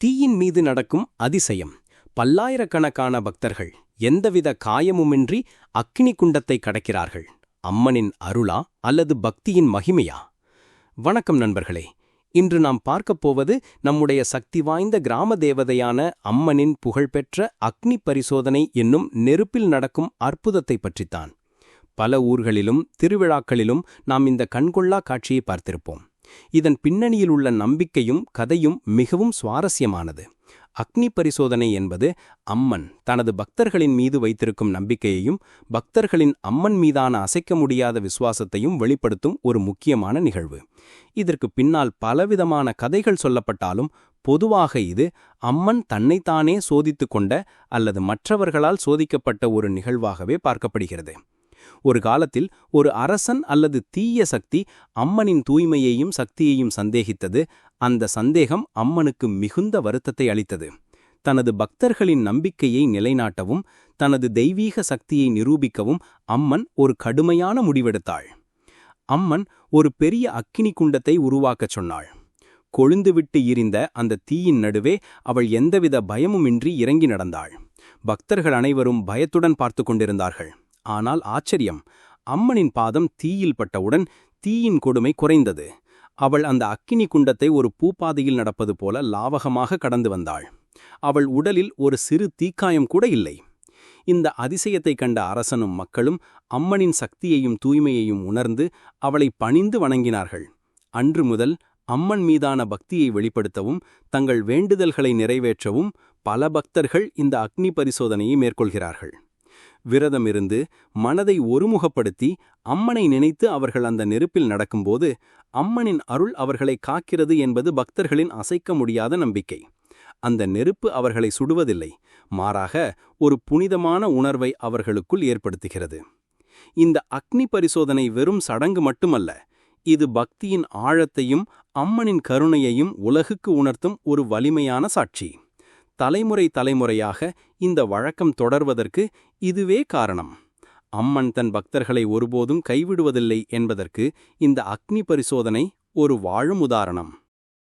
தீயின் மீது நடக்கும் அதிசயம். பல்லாயிரக்கணக்கான பக்தர்கள் எந்தவித காயமுமின்றி அக்கினி குண்டத்தை கடக்கிறார்கள். அம்மனின் அருளா அல்லது பக்தியின் மகிமையா? வணக்கம் நண்பர்களே. இன்று நாம் பார்க்கப் போவது நம்முடைய சக்தி வாய்ந்த கிராம தேவதையான அம்மனின் புகழ்பெற்ற அக்னி பரிசோதனை என்னும் நெருப்பில் நடக்கும் அற்புதத்தை பற்றித்தான். பல ஊர்களிலும் திருவிழாக்களிலும் நாம் இந்த கண்கொள்ளா காட்சியை பார்த்திருப்போம். இதன் பின்னணியில் உள்ள நம்பிக்கையும் கதையும் மிகவும் சுவாரஸ்யமானது. அக்னி பரிசோதனை என்பது அம்மன் தனது பக்தர்களின் மீது வைத்திருக்கும் நம்பிக்கையையும் பக்தர்களின் அம்மன் மீதான அசைக்க முடியாத விசுவாசத்தையும் வெளிப்படுத்தும் ஒரு முக்கியமான நிகழ்வு. இதற்கு பின்னால் பலவிதமான கதைகள் சொல்லப்பட்டாலும் பொதுவாக இது அம்மன் தன்னைத்தானே சோதித்து கொண்ட அல்லது மற்றவர்களால் சோதிக்கப்பட்ட ஒரு நிகழ்வாகவே பார்க்கப்படுகிறது. ஒரு காலத்தில் ஒரு அரசன் அல்லது தீய சக்தி அம்மனின் தூய்மையையும் சக்தியையும் சந்தேகித்தது. அந்த சந்தேகம் அம்மனுக்கு மிகுந்த வருத்தத்தை அளித்தது. தனது பக்தர்களின் நம்பிக்கையை நிலைநாட்டவும் தனது தெய்வீக சக்தியை நிரூபிக்கவும் அம்மன் ஒரு கடுமையான முடிவெடுத்தாள். அம்மன் ஒரு பெரிய அக்கினி குண்டத்தை உருவாக்கச் சொன்னாள். கொழுந்துவிட்டு எரிந்த அந்த தீயின் நடுவே அவள் எந்தவித பயமுமின்றி இறங்கி நடந்தாள். பக்தர்கள் அனைவரும் பயத்துடன் பார்த்து கொண்டிருந்தார்கள். ஆனால் ஆச்சரியம். அம்மனின் பாதம் தீயில் பட்டவுடன் தீயின் கொடுமை குறைந்தது. அவள் அந்த அக்கினி குண்டத்தை ஒரு பூப்பாதையில் நடப்பது போல லாவகமாக கடந்து வந்தாள். அவள் உடலில் ஒரு சிறு தீக்காயம் கூட இல்லை. இந்த அதிசயத்தை கண்ட அரசனும் மக்களும் அம்மனின் சக்தியையும் தூய்மையையும் உணர்ந்து அவளை பணிந்து வணங்கினார்கள். அன்று முதல் அம்மன் மீதான பக்தியை வெளிப்படுத்தவும் தங்கள் வேண்டுதல்களை நிறைவேற்றவும் பல பக்தர்கள் இந்த அக்னி பரிசோதனையை மேற்கொள்கிறார்கள். விரதமிருந்து மனதை ஒருமுகப்படுத்தி அம்மனை நினைத்து அவர்கள் அந்த நெருப்பில் நடக்கும்போது அம்மனின் அருள் அவர்களை காக்கிறது என்பது பக்தர்களின் அசைக்க முடியாத நம்பிக்கை. அந்த நெருப்பு அவர்களை சுடுவதில்லை மாறாக ஒரு புனிதமான உணர்வை அவர்களுக்குள் ஏற்படுத்துகிறது. இந்த அக்னி பரிசோதனை வெறும் சடங்கு மட்டுமல்ல இது பக்தியின் ஆழத்தையும் அம்மனின் கருணையையும் உலகுக்கு உணர்த்தும் ஒரு வலிமையான சாட்சி. தலைமுறை தலைமுறையாக இந்த வழக்கம் தொடர்வதற்கு இதுவே காரணம். அம்மன் தன் பக்தர்களை ஒருபோதும் கைவிடுவதில்லை என்பதற்கு இந்த அக்னி பரிசோதனை ஒரு வாழும் உதாரணம்.